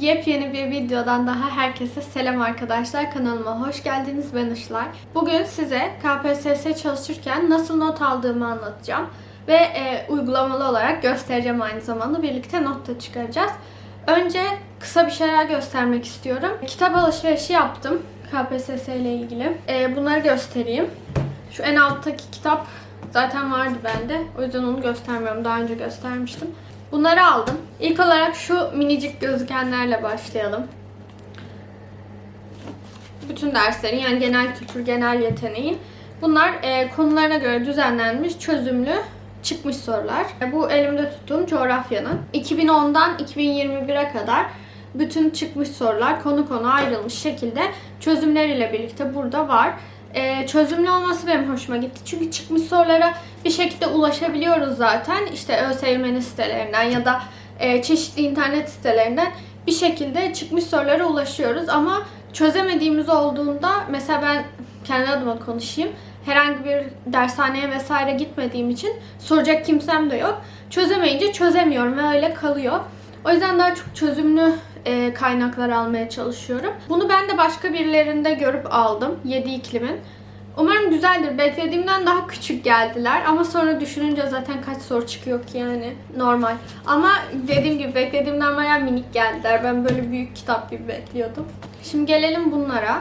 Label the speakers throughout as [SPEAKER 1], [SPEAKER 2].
[SPEAKER 1] Yepyeni bir videodan daha herkese selam arkadaşlar. Kanalıma hoş geldiniz. Ben Işılay. Bugün size KPSS çalışırken nasıl not aldığımı anlatacağım. Ve e, uygulamalı olarak göstereceğim aynı zamanda. Birlikte not da çıkaracağız. Önce kısa bir şeyler göstermek istiyorum. Kitap alışverişi yaptım KPSS ile ilgili. E, bunları göstereyim. Şu en alttaki kitap zaten vardı bende. O yüzden onu göstermiyorum. Daha önce göstermiştim. Bunları aldım. İlk olarak şu minicik gözükenlerle başlayalım. Bütün derslerin yani genel kültür, genel yeteneğin. Bunlar e, konularına göre düzenlenmiş, çözümlü çıkmış sorular. E, Bu elimde tuttuğum coğrafyanın. 2010'dan 2021'e kadar bütün çıkmış sorular konu konu ayrılmış şekilde çözümleriyle birlikte burada var. Ee, çözümlü olması benim hoşuma gitti. Çünkü çıkmış sorulara bir şekilde ulaşabiliyoruz zaten. İşte ÖSYM'nin sitelerinden ya da e, çeşitli internet sitelerinden bir şekilde çıkmış sorulara ulaşıyoruz. Ama çözemediğimiz olduğunda mesela ben kendi adıma konuşayım. Herhangi bir dershaneye vesaire gitmediğim için soracak kimsem de yok. Çözemeyince çözemiyorum ve öyle kalıyor. O yüzden daha çok çözümlü e, kaynaklar almaya çalışıyorum. Bunu ben de başka birilerinde görüp aldım. 7 iklimin. Umarım güzeldir. Beklediğimden daha küçük geldiler. Ama sonra düşününce zaten kaç soru çıkıyor ki yani. Normal. Ama dediğim gibi beklediğimden bayağı minik geldiler. Ben böyle büyük kitap gibi bekliyordum. Şimdi gelelim bunlara.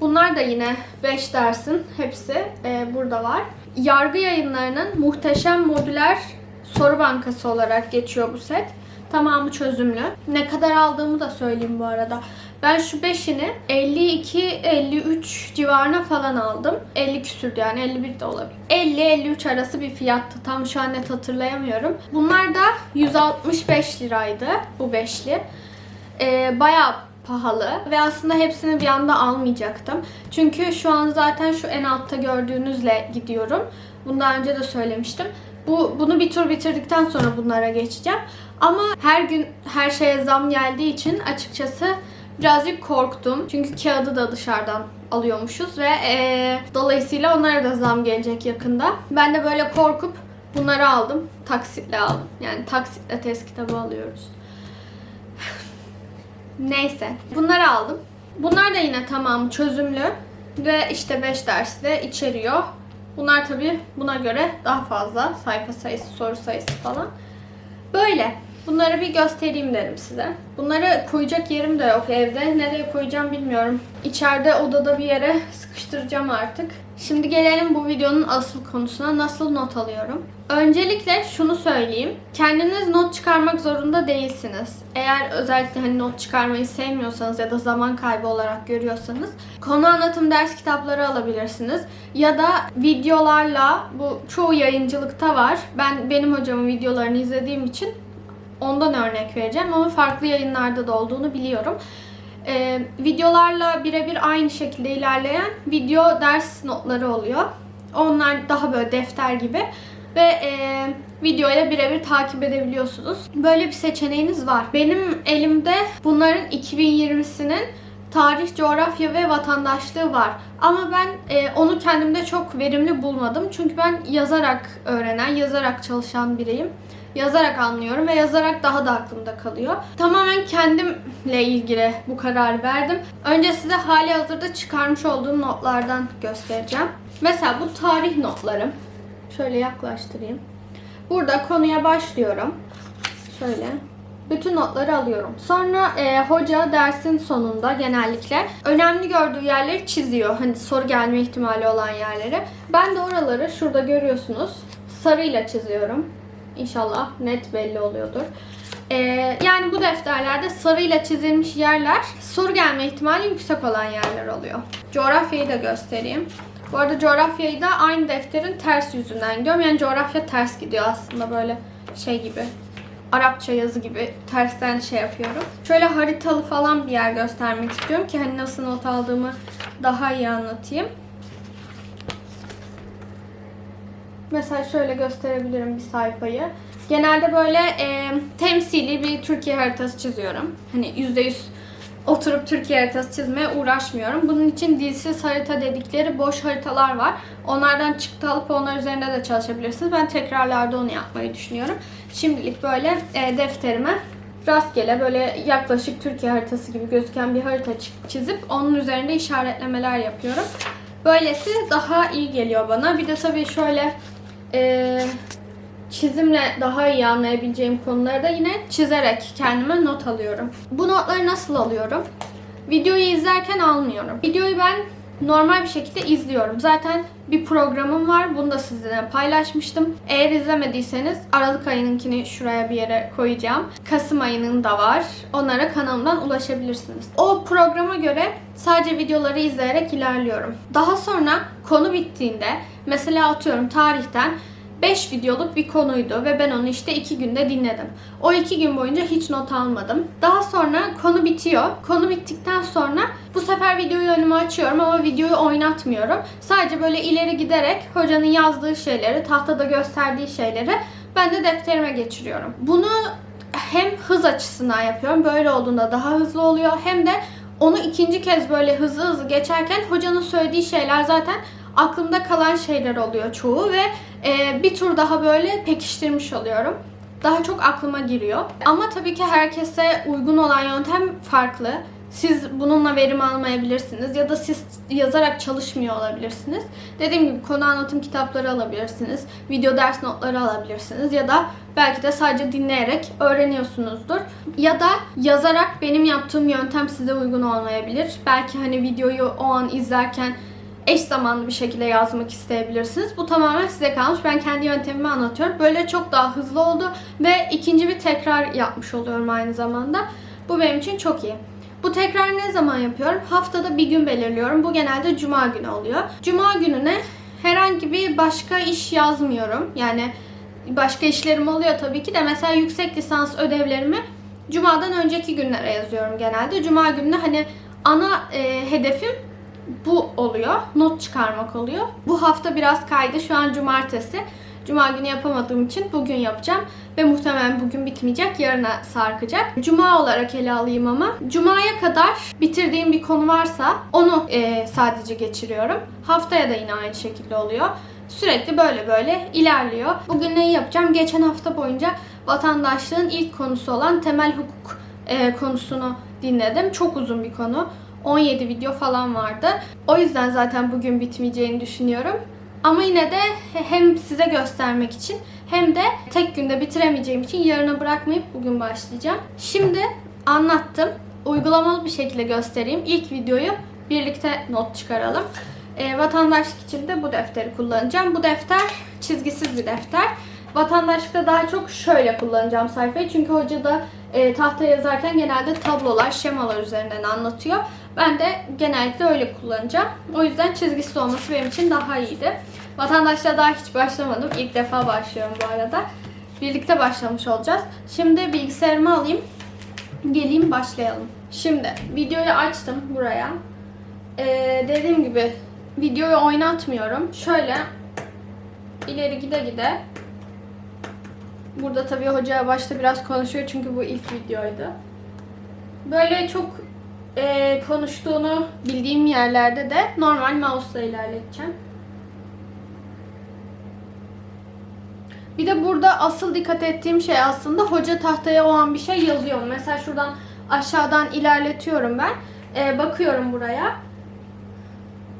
[SPEAKER 1] Bunlar da yine 5 dersin hepsi e, burada var. Yargı yayınlarının muhteşem modüler soru bankası olarak geçiyor bu set. Tamamı çözümlü. Ne kadar aldığımı da söyleyeyim bu arada. Ben şu 5'ini 52-53 civarına falan aldım. 50 küsürdü yani 51 de olabilir. 50-53 arası bir fiyattı. Tam şu an net hatırlayamıyorum. Bunlar da 165 liraydı bu beşli. Ee, bayağı pahalı ve aslında hepsini bir anda almayacaktım. Çünkü şu an zaten şu en altta gördüğünüzle gidiyorum. Bundan önce de söylemiştim. Bu bunu bir tur bitirdikten sonra bunlara geçeceğim. Ama her gün her şeye zam geldiği için açıkçası birazcık korktum. Çünkü kağıdı da dışarıdan alıyormuşuz ve eee, dolayısıyla onlara da zam gelecek yakında. Ben de böyle korkup bunları aldım. Taksitle aldım. Yani taksitle test kitabı alıyoruz. Neyse. Bunları aldım. Bunlar da yine tamam çözümlü. Ve işte 5 ders de içeriyor. Bunlar tabi buna göre daha fazla. Sayfa sayısı, soru sayısı falan. Böyle. Bunları bir göstereyim dedim size. Bunları koyacak yerim de yok evde. Nereye koyacağım bilmiyorum. İçeride odada bir yere sıkıştıracağım artık. Şimdi gelelim bu videonun asıl konusuna. Nasıl not alıyorum? Öncelikle şunu söyleyeyim. Kendiniz not çıkarmak zorunda değilsiniz. Eğer özellikle hani not çıkarmayı sevmiyorsanız ya da zaman kaybı olarak görüyorsanız konu anlatım ders kitapları alabilirsiniz. Ya da videolarla bu çoğu yayıncılıkta var. Ben benim hocamın videolarını izlediğim için ondan örnek vereceğim ama farklı yayınlarda da olduğunu biliyorum. Ee, videolarla birebir aynı şekilde ilerleyen video ders notları oluyor. Onlar daha böyle defter gibi ve e, videoyla birebir takip edebiliyorsunuz. Böyle bir seçeneğiniz var. Benim elimde bunların 2020'sinin tarih, coğrafya ve vatandaşlığı var. Ama ben e, onu kendimde çok verimli bulmadım. Çünkü ben yazarak öğrenen, yazarak çalışan biriyim. Yazarak anlıyorum ve yazarak daha da aklımda kalıyor. Tamamen kendimle ilgili bu kararı verdim. Önce size hali hazırda çıkarmış olduğum notlardan göstereceğim. Mesela bu tarih notlarım. Şöyle yaklaştırayım. Burada konuya başlıyorum. Şöyle. Bütün notları alıyorum. Sonra e, hoca dersin sonunda genellikle önemli gördüğü yerleri çiziyor. Hani soru gelme ihtimali olan yerleri. Ben de oraları şurada görüyorsunuz. Sarıyla çiziyorum. İnşallah net belli oluyordur. E, yani bu defterlerde sarıyla çizilmiş yerler soru gelme ihtimali yüksek olan yerler oluyor. Coğrafyayı da göstereyim. Bu arada coğrafyayı da aynı defterin ters yüzünden gidiyorum. Yani coğrafya ters gidiyor aslında böyle şey gibi. Arapça yazı gibi tersten şey yapıyorum. Şöyle haritalı falan bir yer göstermek istiyorum ki hani nasıl not aldığımı daha iyi anlatayım. Mesela şöyle gösterebilirim bir sayfayı. Genelde böyle e, temsili bir Türkiye haritası çiziyorum. Hani %100 oturup Türkiye haritası çizmeye uğraşmıyorum. Bunun için dilsiz harita dedikleri boş haritalar var. Onlardan çıktı alıp onlar üzerinde de çalışabilirsiniz. Ben tekrarlarda onu yapmayı düşünüyorum. Şimdilik böyle e, defterime rastgele böyle yaklaşık Türkiye haritası gibi gözüken bir harita çi- çizip onun üzerinde işaretlemeler yapıyorum. Böylesi daha iyi geliyor bana. Bir de tabii şöyle eee, çizimle daha iyi anlayabileceğim konuları da yine çizerek kendime not alıyorum. Bu notları nasıl alıyorum? Videoyu izlerken almıyorum. Videoyu ben normal bir şekilde izliyorum. Zaten bir programım var. Bunu da sizinle paylaşmıştım. Eğer izlemediyseniz Aralık ayınınkini şuraya bir yere koyacağım. Kasım ayının da var. Onlara kanalımdan ulaşabilirsiniz. O programa göre sadece videoları izleyerek ilerliyorum. Daha sonra konu bittiğinde mesela atıyorum tarihten 5 videoluk bir konuydu ve ben onu işte 2 günde dinledim. O 2 gün boyunca hiç not almadım. Daha sonra konu bitiyor. Konu bittikten sonra bu sefer videoyu önüme açıyorum ama videoyu oynatmıyorum. Sadece böyle ileri giderek hocanın yazdığı şeyleri, tahtada gösterdiği şeyleri ben de defterime geçiriyorum. Bunu hem hız açısından yapıyorum. Böyle olduğunda daha hızlı oluyor. Hem de onu ikinci kez böyle hızlı hızlı geçerken hocanın söylediği şeyler zaten aklımda kalan şeyler oluyor çoğu ve e, bir tur daha böyle pekiştirmiş oluyorum. Daha çok aklıma giriyor. Ama tabii ki herkese uygun olan yöntem farklı. Siz bununla verim almayabilirsiniz ya da siz yazarak çalışmıyor olabilirsiniz. Dediğim gibi konu anlatım kitapları alabilirsiniz. Video ders notları alabilirsiniz ya da belki de sadece dinleyerek öğreniyorsunuzdur. Ya da yazarak benim yaptığım yöntem size uygun olmayabilir. Belki hani videoyu o an izlerken eş zamanlı bir şekilde yazmak isteyebilirsiniz. Bu tamamen size kalmış. Ben kendi yöntemimi anlatıyorum. Böyle çok daha hızlı oldu ve ikinci bir tekrar yapmış oluyorum aynı zamanda. Bu benim için çok iyi. Bu tekrar ne zaman yapıyorum? Haftada bir gün belirliyorum. Bu genelde cuma günü oluyor. Cuma gününe herhangi bir başka iş yazmıyorum. Yani başka işlerim oluyor tabii ki de mesela yüksek lisans ödevlerimi cumadan önceki günlere yazıyorum genelde. Cuma gününe hani ana e, hedefim bu oluyor. Not çıkarmak oluyor. Bu hafta biraz kaydı. Şu an cumartesi. Cuma günü yapamadığım için bugün yapacağım. Ve muhtemelen bugün bitmeyecek. Yarına sarkacak. Cuma olarak ele alayım ama. Cuma'ya kadar bitirdiğim bir konu varsa onu e, sadece geçiriyorum. Haftaya da yine aynı şekilde oluyor. Sürekli böyle böyle ilerliyor. Bugün neyi yapacağım? Geçen hafta boyunca vatandaşlığın ilk konusu olan temel hukuk e, konusunu dinledim. Çok uzun bir konu. 17 video falan vardı. O yüzden zaten bugün bitmeyeceğini düşünüyorum. Ama yine de hem size göstermek için hem de tek günde bitiremeyeceğim için yarına bırakmayıp bugün başlayacağım. Şimdi anlattım. Uygulamalı bir şekilde göstereyim. İlk videoyu birlikte not çıkaralım. E, vatandaşlık için de bu defteri kullanacağım. Bu defter çizgisiz bir defter. Vatandaşlıkta daha çok şöyle kullanacağım sayfayı. Çünkü hoca da e, tahta yazarken genelde tablolar, şemalar üzerinden anlatıyor. Ben de genellikle öyle kullanacağım. O yüzden çizgisiz olması benim için daha iyiydi. Vatandaşlığa daha hiç başlamadım. İlk defa başlıyorum bu arada. Birlikte başlamış olacağız. Şimdi bilgisayarımı alayım. Geleyim başlayalım. Şimdi videoyu açtım buraya. Ee, dediğim gibi videoyu oynatmıyorum. Şöyle ileri gide gide Burada tabii hoca başta biraz konuşuyor çünkü bu ilk videoydu. Böyle çok e, konuştuğunu bildiğim yerlerde de normal mouse'la ilerleteceğim. Bir de burada asıl dikkat ettiğim şey aslında hoca tahtaya o an bir şey yazıyor. Mesela şuradan aşağıdan ilerletiyorum ben. E, bakıyorum buraya.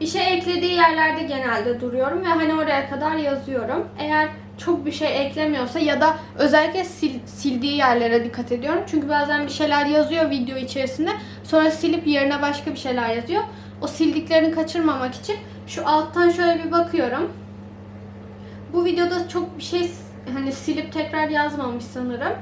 [SPEAKER 1] Bir şey eklediği yerlerde genelde duruyorum ve hani oraya kadar yazıyorum. Eğer çok bir şey eklemiyorsa ya da özellikle sil, sildiği yerlere dikkat ediyorum. Çünkü bazen bir şeyler yazıyor video içerisinde. Sonra silip yerine başka bir şeyler yazıyor. O sildiklerini kaçırmamak için şu alttan şöyle bir bakıyorum. Bu videoda çok bir şey hani silip tekrar yazmamış sanırım.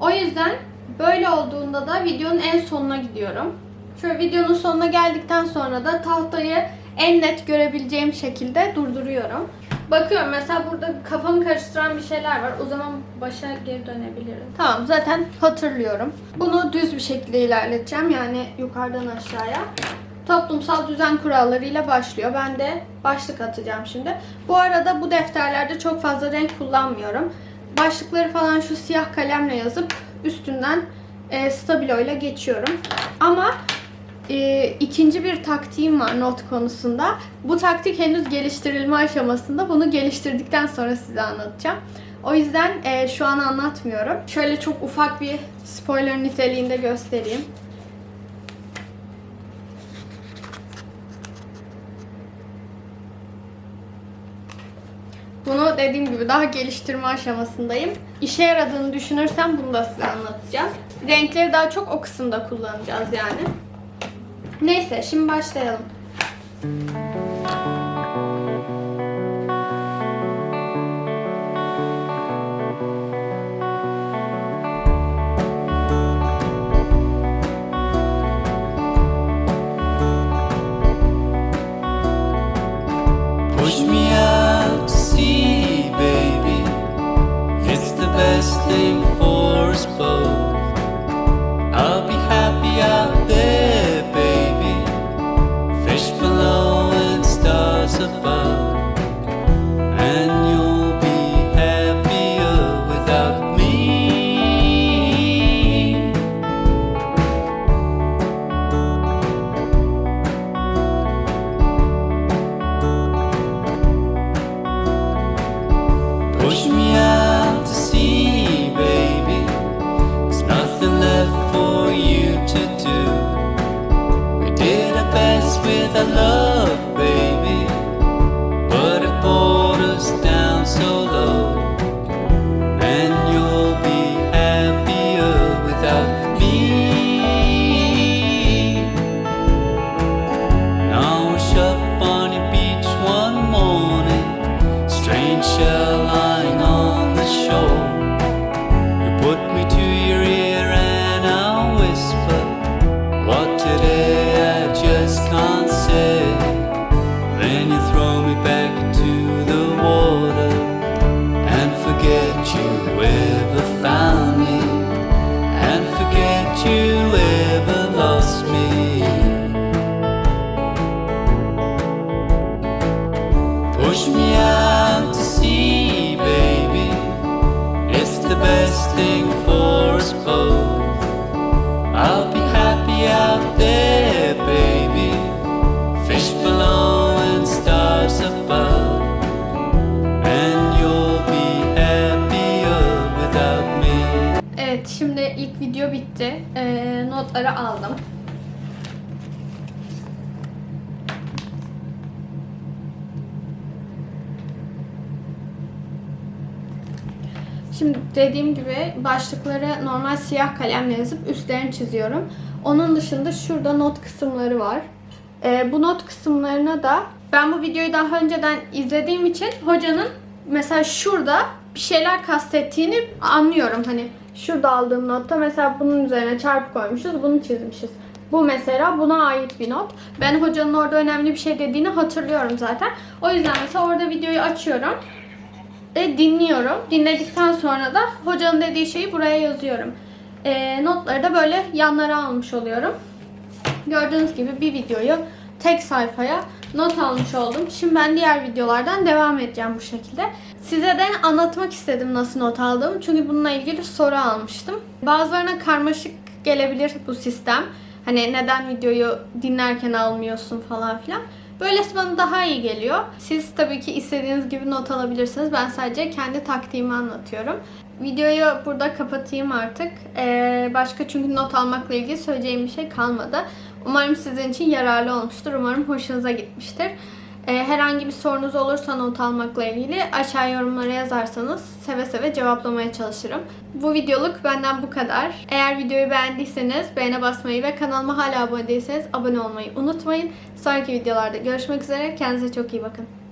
[SPEAKER 1] O yüzden böyle olduğunda da videonun en sonuna gidiyorum. Şöyle videonun sonuna geldikten sonra da tahtayı en net görebileceğim şekilde durduruyorum. Bakıyorum mesela burada kafamı karıştıran bir şeyler var. O zaman başa geri dönebilirim. Tamam zaten hatırlıyorum. Bunu düz bir şekilde ilerleteceğim. Yani yukarıdan aşağıya. Toplumsal düzen kurallarıyla başlıyor. Ben de başlık atacağım şimdi. Bu arada bu defterlerde çok fazla renk kullanmıyorum. Başlıkları falan şu siyah kalemle yazıp üstünden e, stabilo ile geçiyorum. Ama e, ikinci bir taktiğim var not konusunda. Bu taktik henüz geliştirilme aşamasında. Bunu geliştirdikten sonra size anlatacağım. O yüzden e, şu an anlatmıyorum. Şöyle çok ufak bir spoiler niteliğinde göstereyim. Bunu dediğim gibi daha geliştirme aşamasındayım. İşe yaradığını düşünürsem bunu da size anlatacağım. Renkleri daha çok o kısımda kullanacağız yani. Neyse şimdi başlayalım. Şimdi ilk video bitti. Ee, notları aldım. Şimdi dediğim gibi başlıkları normal siyah kalemle yazıp üstlerini çiziyorum. Onun dışında şurada not kısımları var. Ee, bu not kısımlarına da ben bu videoyu daha önceden izlediğim için hocanın mesela şurada bir şeyler kastettiğini anlıyorum. Hani şurada aldığım notta mesela bunun üzerine çarpı koymuşuz, bunu çizmişiz. Bu mesela buna ait bir not. Ben hocanın orada önemli bir şey dediğini hatırlıyorum zaten. O yüzden mesela orada videoyu açıyorum ve dinliyorum. Dinledikten sonra da hocanın dediği şeyi buraya yazıyorum. Ee, notları da böyle yanlara almış oluyorum. Gördüğünüz gibi bir videoyu tek sayfaya not almış oldum. Şimdi ben diğer videolardan devam edeceğim bu şekilde. Size de anlatmak istedim nasıl not aldığımı. Çünkü bununla ilgili soru almıştım. Bazılarına karmaşık gelebilir bu sistem. Hani neden videoyu dinlerken almıyorsun falan filan. Böylesi bana daha iyi geliyor. Siz tabii ki istediğiniz gibi not alabilirsiniz. Ben sadece kendi taktiğimi anlatıyorum. Videoyu burada kapatayım artık. Ee, başka çünkü not almakla ilgili söyleyeceğim bir şey kalmadı. Umarım sizin için yararlı olmuştur. Umarım hoşunuza gitmiştir. Ee, herhangi bir sorunuz olursa not almakla ilgili aşağı yorumlara yazarsanız seve seve cevaplamaya çalışırım. Bu videoluk benden bu kadar. Eğer videoyu beğendiyseniz beğene basmayı ve kanalıma hala abone değilseniz abone olmayı unutmayın. Sonraki videolarda görüşmek üzere. Kendinize çok iyi bakın.